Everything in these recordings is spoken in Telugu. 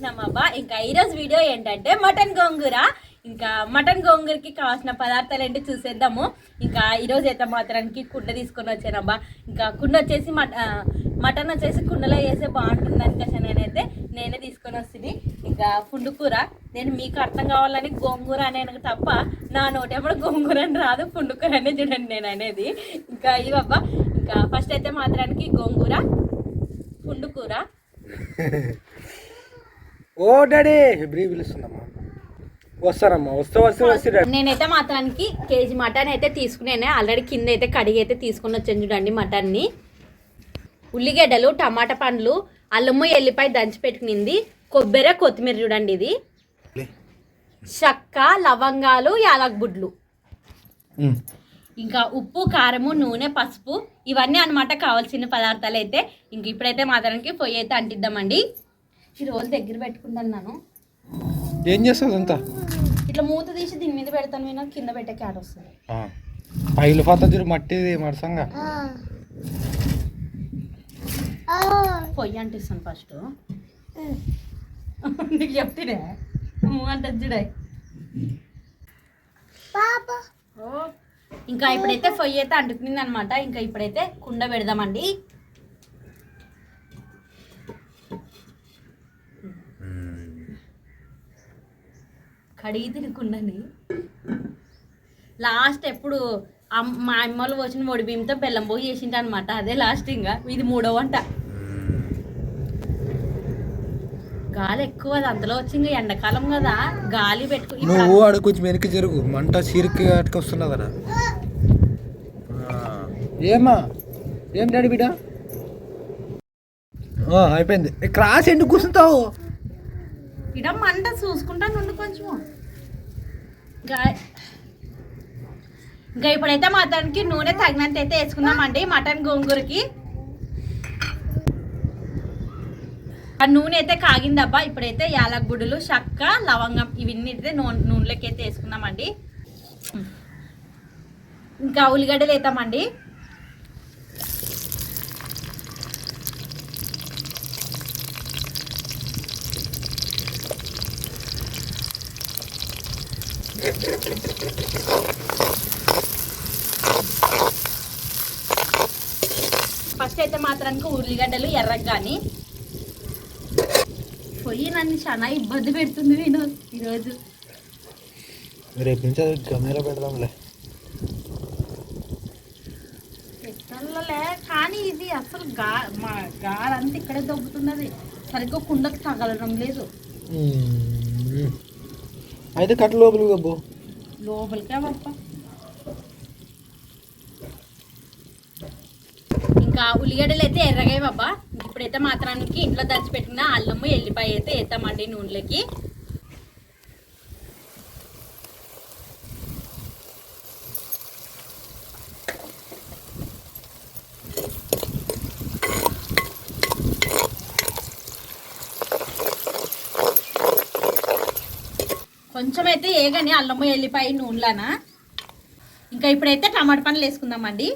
అనుకుంటున్నామబ్బా ఇంకా ఈరోజు వీడియో ఏంటంటే మటన్ గోంగూర. ఇంకా మటన్ గోంగూరకి కావాల్సిన పదార్థాలు ఏంటి చూసేద్దాము. ఇంకా ఈరోజు అయితే మాత్రానికి కుండ తీసుకొని వచ్చానబ్బా ఇంకా కుండ వచ్చేసి మటన్ వచ్చేసి కుండలో వేస్తే బాగుంటుంది అనుకోసం నేనైతే నేనే తీసుకొని వస్తుంది. ఇంకా పుండు కూర. నేను మీకు అర్థం కావాలని గోంగూర అనేది తప్ప నా నోటెప్పుడు గోంగూర అని రాదు. పుండు కూర అనే చూడండి నేను అనేది. ఇంకా ఇవబ్బా ఇంకా ఫస్ట్ అయితే మాత్రానికి గోంగూర పుండు కూర. ఓ డాడీ! పిలుస్తుందమ్మా. వస్తానమ్మా వస్తే వస్తే వస్తే డాడీ. నేనైతే మాత్రానికి కేజీ మటన్ అయితే తీసుకున్నాను ఆల్రెడీ కింద అయితే కడిగి అయితే తీసుకుని వచ్చాను చూడండి మటన్ని. ఉల్లిగడ్డలు టమాటా పండ్లు అల్లము ఎల్లిపాయ దంచి పెట్టుకునింది. కొబ్బరి కొత్తిమీర చూడండి ఇది. చెక్క లవంగాలు యాలకుబుడ్లు ఇంకా ఉప్పు కారము నూనె పసుపు ఇవన్నీ అన్నమాట కావాల్సిన పదార్థాలు అయితే ఇంక ఇప్పుడైతే మాత్రానికి పొయ్యి అయితే అంటిద్దామండి. ఈ రోజు దగ్గర పెట్టుకుంటున్నాను ఏం చేస్తావు అంతా ఇట్లా మూత తీసి దీని మీద పెడతాను నేను కింద పెట్టే క్యాట్ వస్తుంది. పైలు ఫత తిరు మట్టిది మరసంగా పొయ్యి అంటిస్తాను ఫస్ట్. నీకు చెప్తే అంటే చూడే. ఇంకా ఇప్పుడైతే పొయ్యి అయితే అంటుకునింది అనమాట ఇంకా ఇప్పుడైతే కుండ పెడదామండి. కడిగి తినకుండాని లాస్ట్ ఎప్పుడు మా అమ్మలు వచ్చిన ఒడి బియ్యంతో బెల్లం పోయి చేసింట అనమాట అదే లాస్ట్ ఇంకా ఇది మూడో వంట. గాలి ఎక్కువ అంతలో వచ్చి ఇంకా ఎండాకాలం కదా. గాలి పెట్టుకు ఇప్పుడు నువ్వు ఆడ కొంచెం వెనక్కి జరుగు. మంట చీరికి అటుకొస్తున్నావు కదా ఏమా ఏం డాడీ బిడ్డ? అయిపోయింది. క్రాస్ ఎందుకు కూర్చుంటావు? ఇడ మంట చూసుకుంటాను ఉండు కొంచెం. ఇంకా ఇప్పుడైతే మటన్కి నూనె తగినంత అయితే వేసుకుందామండి మటన్ గోంగూరకి. ఆ నూనె అయితే కాగిందబ్బా ఇప్పుడైతే యాలక్ గుడ్డులు లవంగం ఇవన్నీ అయితే నూనె నూనెలోకి అయితే వేసుకుందామండి. ఇంకా ఉల్లిగడ్డలు వేద్దామండి. ఫస్ట్ అయితే మాత్రానికి ఉల్లిగడ్డలు ఎర్రగా కానీ పొయ్యి నన్ను చాలా ఇబ్బంది పెడుతుంది వినోద్ ఈరోజు. రేపు నుంచి అది పెడదాంలే. పెట్టాలలే కానీ ఇది అసలు గా మా గాలంతా ఇక్కడే దొబ్బుతున్నది. సరిగ్గా కుండకు తగలడం లేదు. అయితే కట్ట లోపలికి గబ్బు లోపలికే పప్ప ఇంకా ఉల్లిగడ్డలు అయితే ఎర్రగాయి బాబా ఇప్పుడైతే మాత్రానికి ఇంట్లో దంచి అల్లము ఎల్లిపాయ అయితే వేస్తామండి నూనెలోకి కొంచెం అయితే ఏగని అల్లము ఎల్లిపాయ నూనెలనా? ఇంకా ఇప్పుడైతే టమాటా పండ్లు వేసుకుందామండి.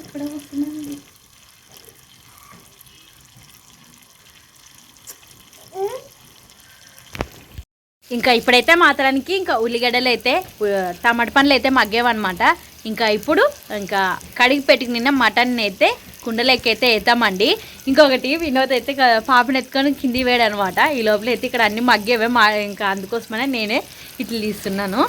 ఇక్కడ వస్తున్నాయండి ఇంకా ఇప్పుడైతే మాత్రానికి ఇంకా ఉల్లిగడ్డలు అయితే టమాట పండ్లు అయితే మగ్గేవన్నమాట. ఇంకా ఇప్పుడు ఇంకా కడిగి పెట్టుకు నిన్న మటన్ అయితే కుండలెక్కైతే అయితే వేద్దామండి. ఇంకొకటి వినోద్ అయితే పాపను ఎత్తుకొని కింది వేడనమాట ఈ లోపల అయితే ఇక్కడ అన్ని మగ్గేవే మా ఇంకా అందుకోసమనే నేనే ఇట్లా తీస్తున్నాను.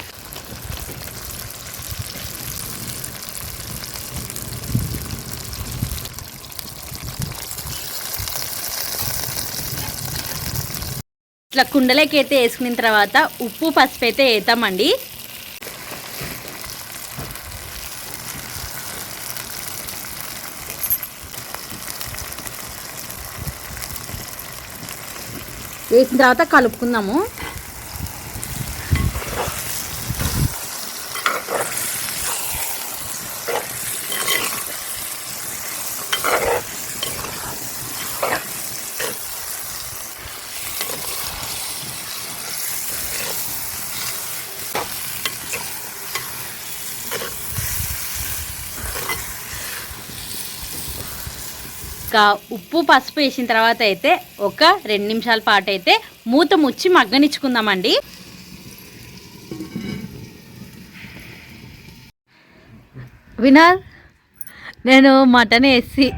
ఇట్లా కుండలోకి అయితే వేసుకున్న తర్వాత ఉప్పు పసుపు అయితే వేద్దామండి. వేసిన తర్వాత కలుపుకుందాము. ఇంకా ఉప్పు పసుపు వేసిన తర్వాత అయితే ఒక రెండు నిమిషాల పాటు అయితే మూత ముచ్చి మగ్గనిచ్చుకుందామండి. వినర్ నేను మటన్ వేసి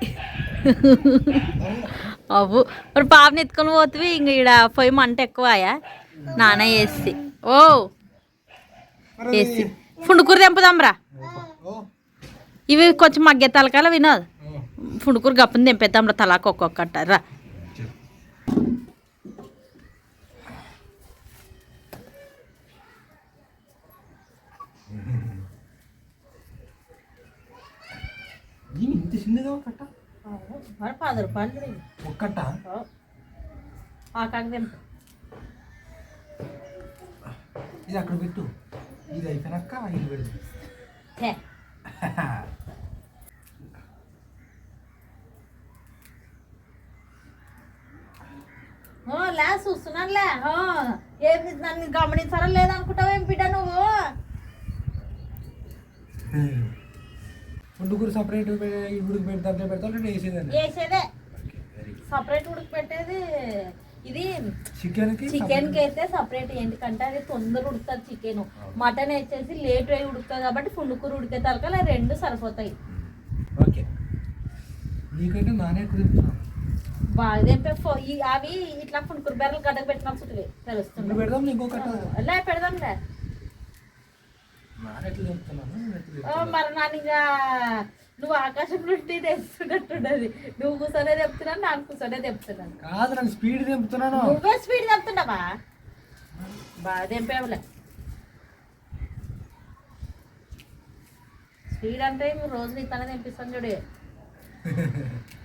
అవ్వు. మరి పాపని ఎత్తుకొని పోతుంది ఇంక ఈడ పొయ్యి మంట ఎక్కువయా? నాన్న వేసి. ఓ వేసి. ఫుండుకూర తెంపుదాంరా. ఇవి కొంచెం మగ్గే తలకాల వినోద్ ఫుండుకూర గప్పని తెంపేద్దాం రా తలాకు ఒక్కొక్కట రా. ఇంత చిన్నగా కట్ట? పది రూపాయలు ఒక్కట తెంపు. ఇది అక్కడ పెట్టు. ఇది అయిపోయినాక ఇది పెడదు ఛే, ఓ, లే చూస్తున్నానులే. ఏమి నన్ను గమనించారా లేదనుకుంటావు బిడ్డ నువ్వు? పుండుకూర సపరేట్ ఇగుడికి పెడతా అట్లా పెడతా వేసేదాన్ని? వేసేదే. సపరేట్ ఉడికి పెట్టేది ఇది చికెన్కి చికెన్కి అయితే సపరేట్ ఎందుకంటే అది తొందర ఉడుకుతుంది చికెన్ మటన్ వేసేసి లేట్ అయి ఉడుకుతుంది కాబట్టి పుండుకూర ఉడికే తరకాల రెండు సరిపోతాయి. ఓకే నీకంటే నానే ఎక్కువ బాగా ఈ అవి ఇట్లా పుండుకూర బెర్రలు గడ్డకు తెలుస్తుంది ఇప్పుడు పెడదాం ఇంకో లే పెడదాంలే. మరి నాన్న ఇంకా నువ్వు ఆకాశం నుండి తెస్తున్నట్టున్నది నువ్వు కూర్చొనే తెప్పుతున్నాను నాకు కూర్చొనే తెప్పుతున్నాను కాదు స్పీడ్ తెంపుతున్నాను. నువ్వే స్పీడ్ తెప్పుతున్నావా బాగా తెంపేవులే. స్పీడ్ అంటే రోజు నీతోనే తెంపిస్తాను చూడు.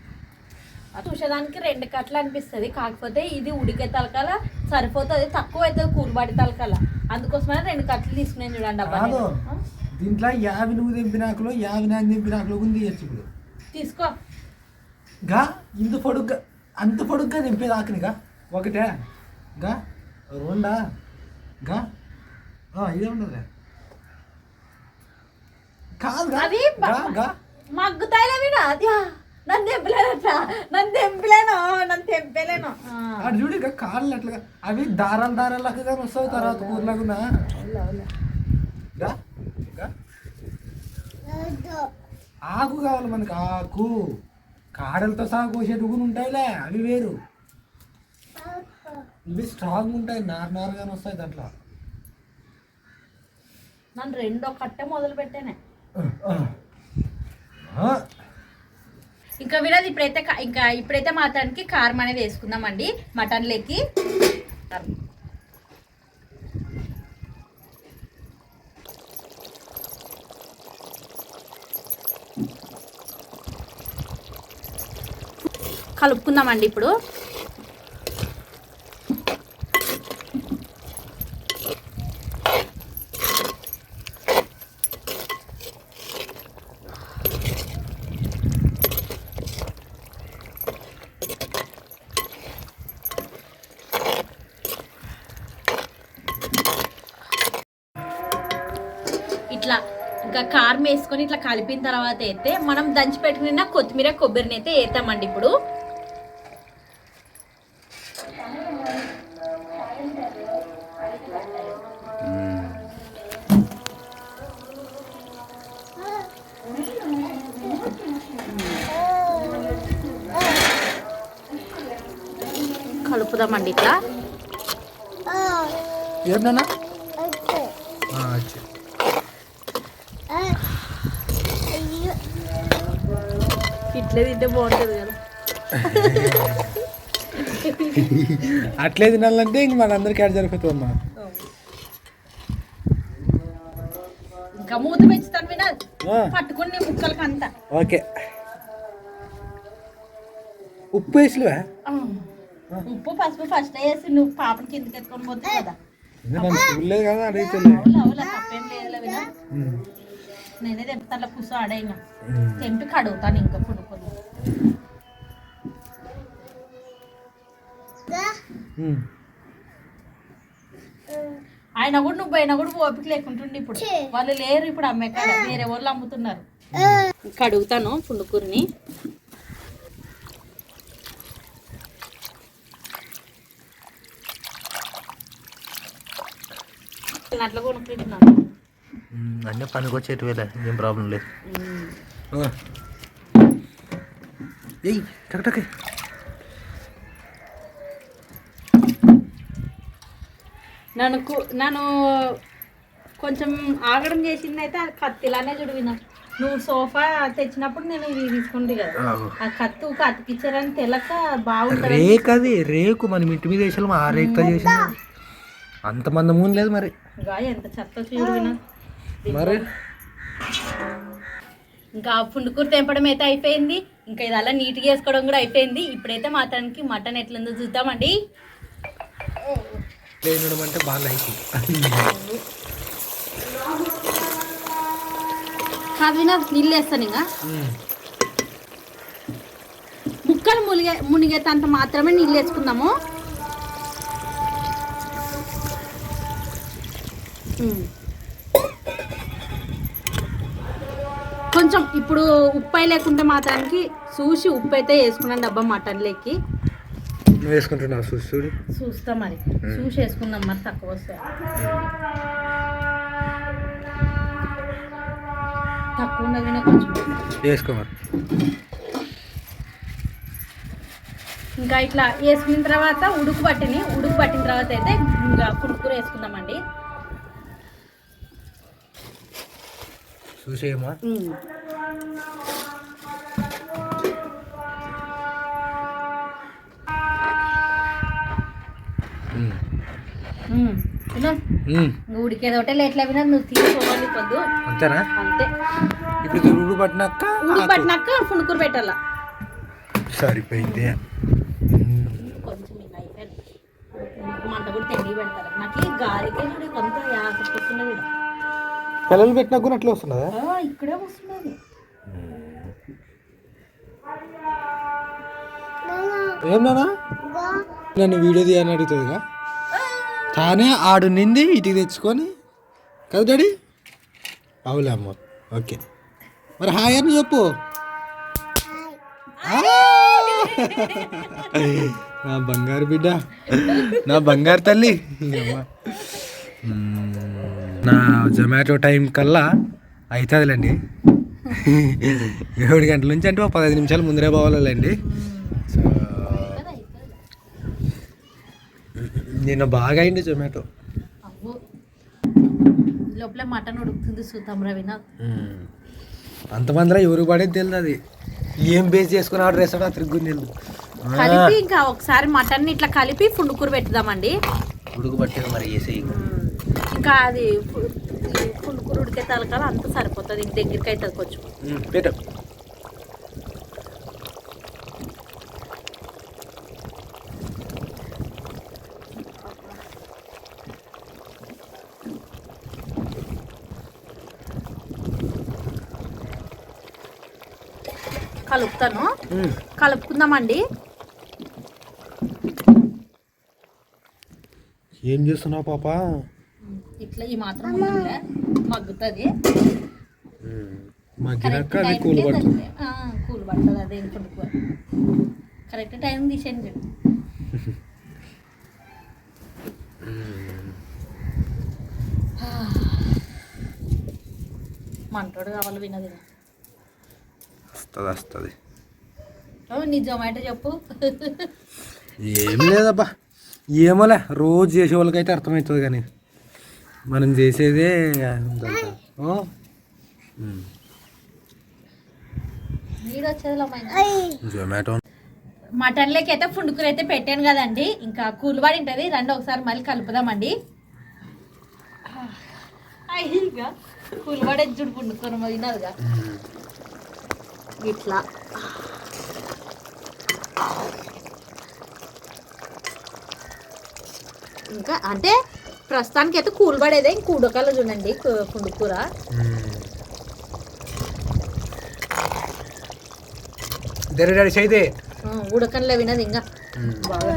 చూసేదానికి రెండు కట్లు అనిపిస్తుంది. కాకపోతే ఇది ఉడికే తలకాల సరిపోతుంది. తక్కువ అవుతుంది కూరబాడి తలకాల. అందుకోసమే రెండు కట్లు తీసుకున్నాను చూడండి అబ్బా కాదు. నేను. ఆ? దీంట్లో యాభై నువ్వు తెంపినాకులు యాభై నేను తెంపినాకులు ఉంది తీయచ్చు ఇప్పుడు. తీసుకో. గా ఇంత పొడుగ్గా అంత పొడుగ్గా తెంపేది ఆకలిగా ఒకటే. గా రెండా? గా? ఇదే ఉండదులే కాదు గా. నన్ను తెంపలేనట్రా నన్ను తెంపలేను నన్ను తెంపలేను. అటు చూడు ఇక కాళ్ళు అట్లా అవి దారాలు దారాలు లాగా వస్తావు తర్వాత గా ఆకు కావాలి మనకి ఆకు. కాడలతో సహా కోసేటివి కూడా ఉంటాయిలే అవి వేరు. ఇవి స్ట్రాంగ్ ఉంటాయి నార్ నారుగానే వస్తాయి దాంట్లో. నన్ను రెండో కట్టే మొదలు పెట్టానే ఆ, ఇంకా ఇప్పుడైతే ఇంకా ఇప్పుడైతే మాత్రానికి కారం అనేది వేసుకుందామండి. మటన్ లెక్కి. కలుపుకుందామండి ఇప్పుడు. ఇట్లా ఇంకా కారం వేసుకొని ఇట్లా కలిపిన తర్వాత అయితే మనం దంచి పెట్టుకున్న కొత్తిమీర కొబ్బరిని అయితే వేస్తామండి ఇప్పుడు. కలుపుదామండి ఇట్లా. ఏంటన్నా ఇట్లే తింటే బాగుంటుంది కదా. అట్లే తినాలంటే ఇంక మనందరికీ ఆడ సరిపోతుంది అమ్మా. ఇంకా మూత పెంచుతాను వినోద్. ఆ, పట్టుకుని ముక్కలకి అంతా ఓకే. ఉప్పు వేసివా ఉప్పు పసుపు ఫస్ట్ వేసి నువ్వు పాపని కిందకి ఎత్తుకొని పోతే కదా. చూడలేదు కదా అడిగితే తప్పేం లేదు వినా నేనే తెంపుతా కూర్చో ఆడైనా. తెంపి కడుగుతాను ఇంకా ఆయన కూడా నువ్వు పోయినా కూడా ఓపిక లేకుంటుండే ఇప్పుడు. వాళ్ళు లేరు ఇప్పుడు అమ్మే కాడ. వేరే వాళ్ళు అమ్ముతున్నారు. కడుగుతాను పుండుకూరిని. అట్లా కొనుక్కుంటున్నాను. అన్నీ పనికి వచ్చేటి వేలే ఏం ప్రాబ్లం లేదు టక్ టక్. నన్ను నన్ను కొంచెం ఆగడం చేసింది అయితే అది కత్తిలానే చూడవినా నువ్వు సోఫా తెచ్చినప్పుడు నేను ఇది తీసుకుంది కదా. ఆ. కత్తు కత్తికిచ్చారని తెలక బాగుంటుంది రేక్ అది రేకు మనం ఇంటి మీద వేసాము ఆ రేకుతో చేసింది. అంత మందమూని లేదు మరి. ఇంకా ఎంత చెత్త చూడవినా మరి? ఇంకా పుండుకూర తెంపడం అయితే అయిపోయింది. ఇంకా ఇదల్లా నీట్గా వేసుకోవడం కూడా అయిపోయింది. ఇప్పుడైతే మాత్రానికి మటన్ ఎట్లుందో చూద్దామండి. అంటే బాగా నీళ్ళు వేస్తాను ఇంకా. ముక్కలు మునిగే మునిగేంత మాత్రమే నీళ్ళు వేసుకుందాము. కొంచెం ఇప్పుడు ఉప్పు లేకుంటే మాత్రానికి చూసి ఉప్పు అయితే వేసుకున్నాను డబ్బా మటన్లోకి నువ్వు వేసుకుంటున్నావు చూసి చూడు. చూస్తాం మరి. చూసి వేసుకుందాం మరి తక్కువ వస్తాయి తక్కువ ఉన్నది కొంచెం? వేసుకో మరి. ఇంకా ఇట్లా వేసుకున్న తర్వాత ఉడుకు పట్టిని ఉడుకు పట్టిన తర్వాత అయితే ఇంకా కుడుకుర వేసుకుందామండి. వినోద్, ఇంకా ఉడికేది ఒకటే లేట్లే వినా నువ్వు తీసుకోవాలి పొద్దు. అంతేనా? అంతే. ఇప్పుడు ఉడుకు పట్టినాక ఉడుకు పట్టినాక పుణుకూర పెట్టాల. సరిపోయింది. పిల్లలు పెట్టినా కూడా అట్లా వస్తున్నదా? ఇక్కడే వస్తున్నది. నన్ను వీడియో తీయని అడుగుతుందిగా. తానే ఆడు నింది ఇటుకి తెచ్చుకొని. కదా డాడీ? అవులే అమ్మ. ఓకే. మరి హాయ్ అని చెప్పు! నా బంగారు బిడ్డ. నా బంగారు తల్లి. అమ్మ. నా జొమాటో టైం కల్లా అవుతుందిలేండి ఏడు గంటల నుంచి అంటే ఒక పదహైదు నిమిషాలు ముందరే పోవాలండి సో నిన్న బాగా అయింది జొమాటో. లోపల మటన్ ఉడుకుతుంది చూద్దాం రవినా అంతమందిలో ఎవరు పడేది తెలియదు అది. ఏం బేస్ చేసుకుని ఆర్డర్ చేస్తాడో ఆ తిరుగు తెలియదు కలిపి ఇంకా ఒకసారి మటన్ ఇట్లా కలిపి పుండుకూర పెట్టుదామండి. ఉడుకు పట్టేది మరి వేసి ఇంకా అది పు- ఈ పుండుకూర ఉడికే తలకాల అంత సరిపోతుంది. ఇంక దగ్గరికి అవుతుంది కొంచెం. పెట్టు. కలుపుతాను. కలుపుకుందామండి. ఏం చేస్తున్నావు పాప? ఇట్లా ఈ మాత్రం మగ్గుతుంది. మగ్గినాక అది కూల్ పడుతుంది. కూల్ పడుతుంది. అదే కరెక్ట్ టైం తీసేయండి. మంటోడు కావాలి వినది. వస్తుంది వస్తుంది. నీ జొమాటో చెప్పు. ఏం లేదబ్బా. ఏమోలే రోజు చేసే వాళ్ళకైతే అర్థమవుతుంది కానీ. మనం చేసేదే జొమాటో మటన్లోకి అయితే పుండుకూర అయితే పెట్టాను కదండి. ఇంకా కూలివాడి ఉంటుంది రండి ఒకసారి మళ్ళీ కలుపుదామండి. అయ్యిగా కూలివాడే చూడు పుండుకూర మగినదిగా ఇట్లా. ఇంకా అంటే ప్రస్తుతానికి అయితే కూలబడేదే ఇంక ఉడకాల చూడండి కు- పుండు కూర. దరి డాడీ అయితే ఉడకంలో వినది ఇంకా బాగా.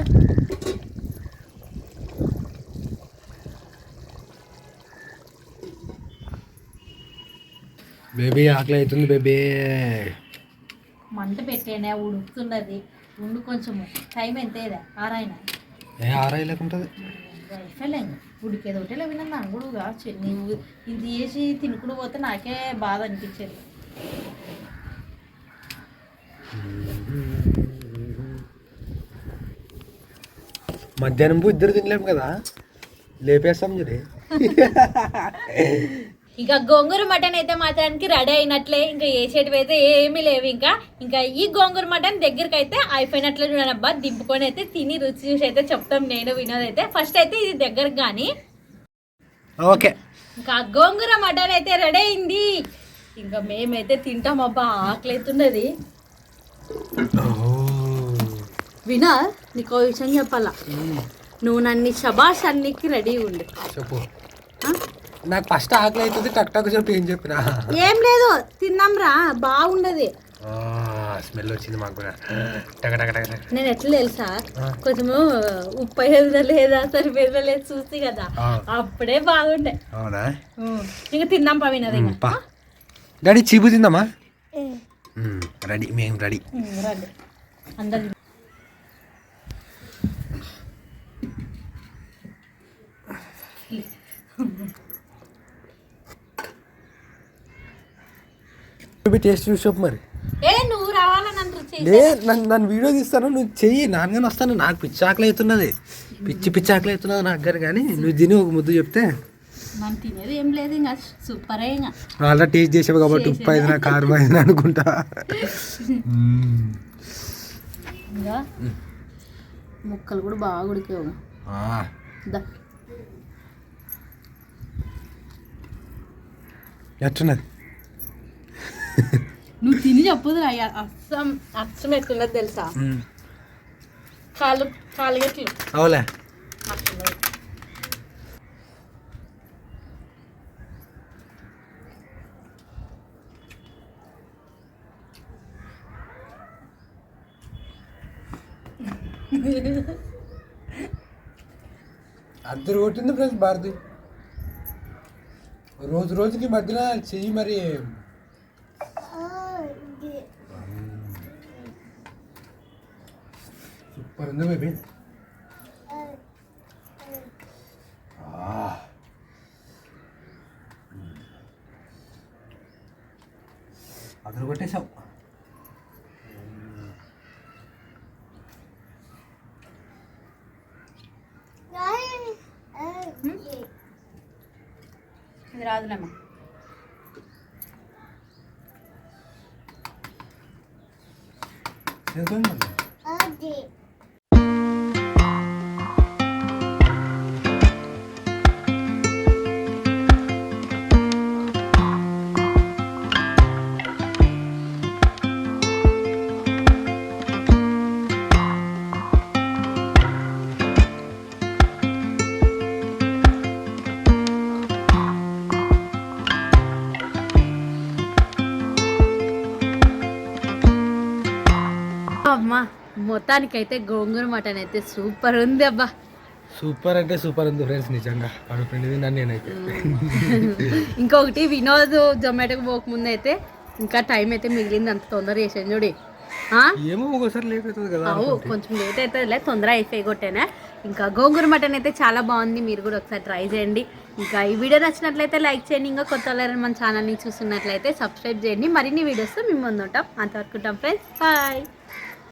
బేబీ ఆకలి అవుతుంది బేబీ. మంట పెట్టేనే ఉడుకుతున్నది. ఉండు కొంచెము. టైం ఎంత ఆరాయన ఏ ఆరాయి లేకుంటుంది అయిపోలేంగా ఉడికేది ఒకటే విన్నా నాకు కూడా నీవు ఇది చేసి తినుకుని పోతే నాకే బాధ అనిపించేది. మధ్యాహ్నం ఇద్దరు తినలేము కదా? లేపేస్తాం జరి ఇంకా గోంగూర మటన్ అయితే మాత్రానికి రెడీ అయినట్లే. ఇంకా వేసేటివి అయితే ఏమీ లేవు ఇంకా. ఇంకా ఈ గోంగూర మటన్ దగ్గరికి అయితే అయిపోయినట్లే చూడండి అబ్బా. దింపుకొని అయితే తిని రుచి చూసి అయితే చెప్తాం నేను వినోద్ అయితే. ఫస్ట్ అయితే ఇది దగ్గరకు కానీ. ఓకే. ఇంకా గోంగూర మటన్ అయితే రెడీ అయింది. ఇంకా మేమైతే తింటాం అబ్బా. ఆకలి అవుతున్నది. వినా నీకు విషయం చెప్పాలా? నువ్వు నన్ను శబాష్ అన్నికి రెడీ ఉండు. చెప్పు? నాకు ఫస్ట్ ఆకలి అవుతుంది టక్ టక్ చెప్పి ఏం చెప్పినా? ఏం లేదు తిన్నాం రా బాగుండదు. స్మెల్ వచ్చింది మాకు కూడా. టక టక టక. నేను ఎట్లా తెలుసా. కొంచెము ఉప్పు అయ్యేదా లేదా సరిపోయేదా లేదా చూసి కదా. అప్పుడే బాగుండే. అవునా? ఇంకా ఇంకా. పా. డాడీ చీపు తిందామా? రెడీ మేము రెడీ. రండి. అందరు టేస్ట్ చూసి చెప్పు మరి. ఏ నువ్వు రావాలని నన్ను నన్ను వీడియో తీస్తాను నువ్వు చెయ్యి. నాన్నగానే వస్తాను. నాకు పిచ్చి ఆకలి అవుతున్నది. పిచ్చి పిచ్చి ఆకలి అవుతున్నది నాకు గారు కానీ నువ్వు తిని ఒక ముద్దు చెప్తే. మనం తినేది ఏం లేదు ఇంకా. సూపర్ ఇంకా. అలా టేస్ట్ చేసావు కాబట్టి ఉప్పు అయింది కారం అయింది అనుకుంటా. ముక్కలు కూడా బాగా ఉడికేవు. ఎట్టున్నది నువ్వు తిని చెప్పదు అస్సం అస్సం ఎట్లున్నది తెలుసా మ్మ్. కాళ్ళు కాళ్ళు గట్లు అవులే అట్లున్నది అద్దరు కొట్టింది ఫ్రెండ్స్ భారతి రోజు రోజుకి మధ్యన చెయ్యి మరి ఉంది బేబీ అద్దరు కొట్టేశావు ఇది రాదులేమ్మా. ఎందుకంటే అమ్మా మొత్తానికైతే గోంగూర మటన్ అయితే సూపర్ ఉంది అబ్బా. సూపర్ అంటే సూపర్ ఉంది ఫ్రెండ్స్ నిజంగా. వాడు ఫ్రెండ్ తిన్నాను నేనైతే. ఇంకొకటి వినోద్ జొమాటోకి పోకముందు అయితే ఇంకా టైం అయితే మిగిలింది అంత తొందర చేసాను చూడి? ఏమో ఒక్కోసారి లేట్ అవుతుంది కదా అవు కొంచెం లేట్ అవుతుందిలే తొందర అయిపోయి కొట్టేనా? ఇంకా గోంగూర మటన్ అయితే చాలా బాగుంది మీరు కూడా ఒకసారి ట్రై చేయండి. ఇంకా ఈ వీడియో నచ్చినట్లయితే లైక్ చేయండి ఇంకా కొత్త మన ఛానల్ని చూస్తున్నట్లయితే సబ్స్క్రైబ్ చేయండి. మరిన్ని వీడియోస్ మేము ముందు ఉంటాం అంతవరకు ఉంటాం ఫ్రెండ్స్ బాయ్